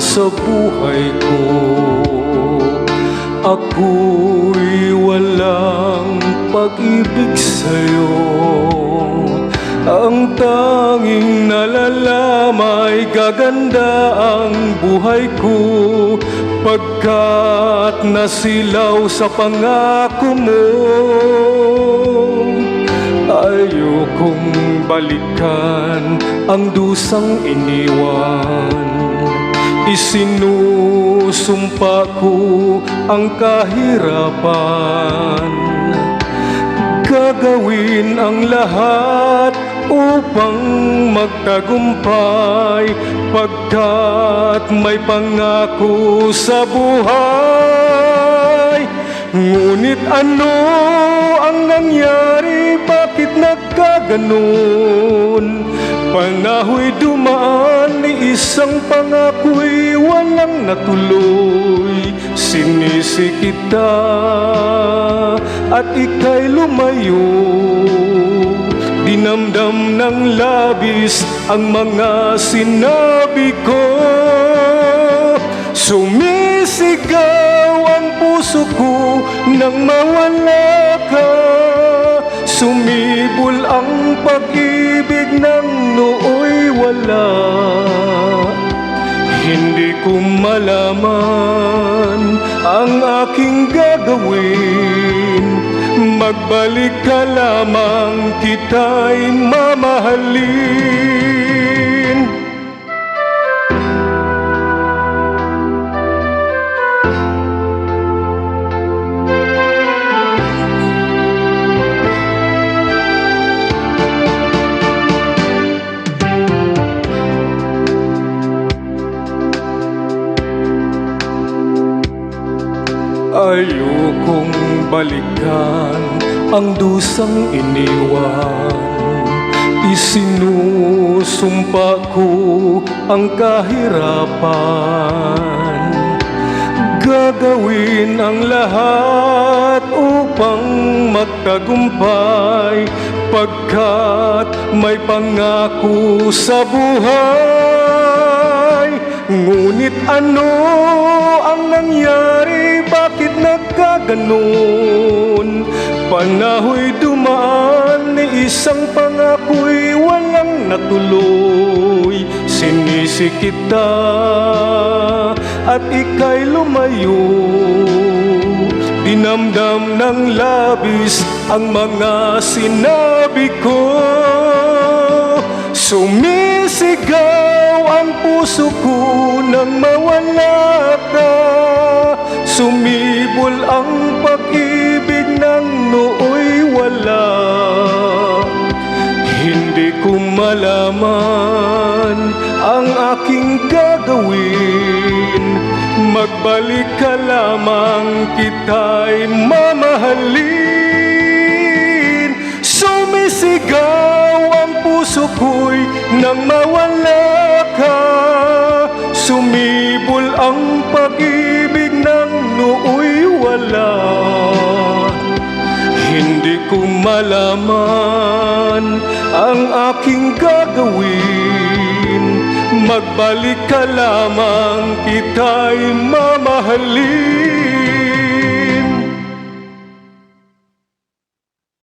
sa buhay ko. Ako'y walang pag-ibig sa'yo. Ang tanging nalalamay gaganda ang buhay ko. Pagkat nasilaw sa pangako mo Ayokong balikan ang dusang iniwan. Isinusumpa ko ang kahirapan. Gagawin ang lahat upang magtagumpay Pagkat may pangako sa buhay. Ngunit ano ang nangyari? Bakit nagkaganon? Panahoy dumaan ni isang pangako'y walang natuloy Sinisi kita at ika'y lumayo Dinamdam ng labis ang mga sinabi ko Sumisigaw ang puso ko nang mawala ka Sumibol ang pag-ibig ng nooy wala. Hindi ko malaman ang aking gagawin. Magbalik ka lamang kita'y mamahalin Ayokong balikan ang dusang iniwan. Isinusumpa ko ang kahirapan. Gagawin ang lahat upang magtagumpay. Pagkat may pangako sa buhay Ngunit ano ang nagkaganon? Panahoy dumaan ni isang pangako'y walang natuloy. Sinisi kita at ika'y lumayo. Dinamdam ng labis ang mga sinabi ko. Sumisigaw ang puso ko nang mawala ka Sumibol ang pag-ibig ng nooy wala. Hindi ko malaman ang aking gagawin. Magbalik ka lamang kita'y mamahalin. Sumisigaw ang puso ko'y nang mawala ka. Sumibol ang pag-ibig Hindi ko malaman ang aking gagawin. Magbalik ka lamang kita'y mamahalin